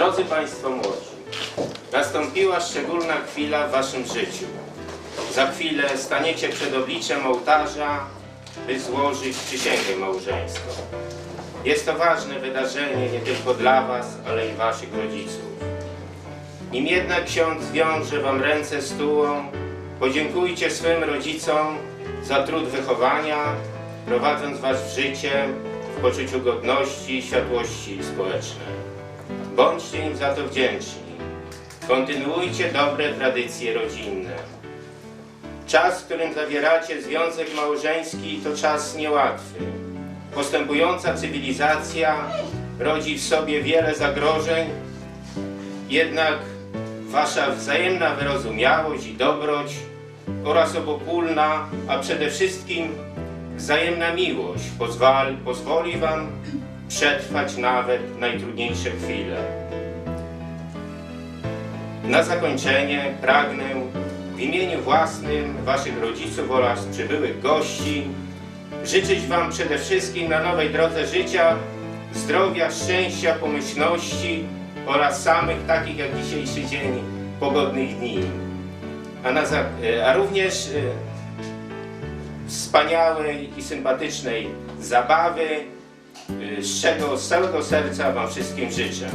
Drodzy Państwo młodzi, nastąpiła szczególna chwila w Waszym życiu. Za chwilę staniecie przed obliczem ołtarza, by złożyć przysięgę małżeńską. Jest to ważne wydarzenie nie tylko dla Was, ale i Waszych rodziców. Nim jednak ksiądz zwiąże Wam ręce stułą, podziękujcie swym rodzicom za trud wychowania, prowadząc Was w życie w poczuciu godności i światłości społecznej. Bądźcie im za to wdzięczni. Kontynuujcie dobre tradycje rodzinne. Czas, w którym zawieracie związek małżeński, to czas niełatwy. Postępująca cywilizacja rodzi w sobie wiele zagrożeń, jednak wasza wzajemna wyrozumiałość i dobroć oraz obopólna, a przede wszystkim wzajemna miłość pozwal, pozwoli wam przetrwać nawet najtrudniejsze chwile. Na zakończenie pragnę w imieniu własnym waszych rodziców oraz przybyłych gości życzyć wam przede wszystkim na nowej drodze życia zdrowia, szczęścia, pomyślności oraz samych takich jak dzisiejszy dzień pogodnych dni. A, na za, a również e, wspaniałej i sympatycznej zabawy, z czego z całego serca Wam wszystkim życzę.